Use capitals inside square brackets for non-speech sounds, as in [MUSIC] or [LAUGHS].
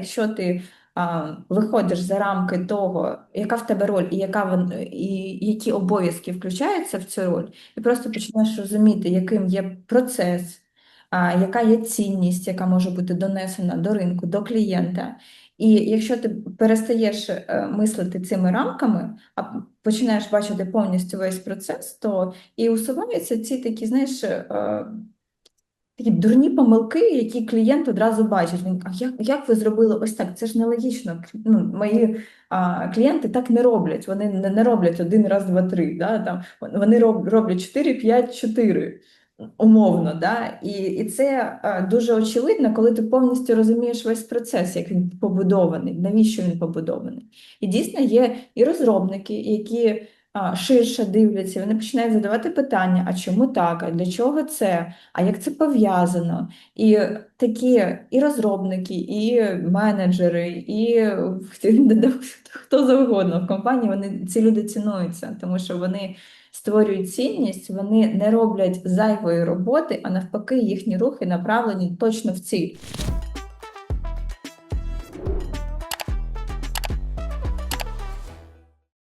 якщо ти а, виходиш за рамки того, яка в тебе роль і яка і які обов'язки включаються в цю роль, і просто починаєш розуміти, яким є процес, а, яка є цінність, яка може бути донесена до ринку, до клієнта. І якщо ти перестаєш е, мислити цими рамками, а починаєш бачити повністю весь процес, то і усуваються ці такі, знаєш, е, такі дурні помилки, які клієнт одразу бачить. Він, а як, як ви зробили ось так? Це ж нелогічно. Ну, мої а, клієнти так не роблять. Вони не, не роблять один, раз, два, три. Да? Там, вони роб- роблять 4, 5, 4. Умовно, да? і, і це дуже очевидно, коли ти повністю розумієш весь процес, як він побудований, навіщо він побудований. І дійсно є і розробники, які ширше дивляться, вони починають задавати питання: а чому так, а для чого це, а як це пов'язано? І такі і розробники, і менеджери, і [LAUGHS] хто завгодно в компанії, вони ці люди цінуються, тому що вони створюють цінність, вони не роблять зайвої роботи, а навпаки, їхні рухи направлені точно в ціль.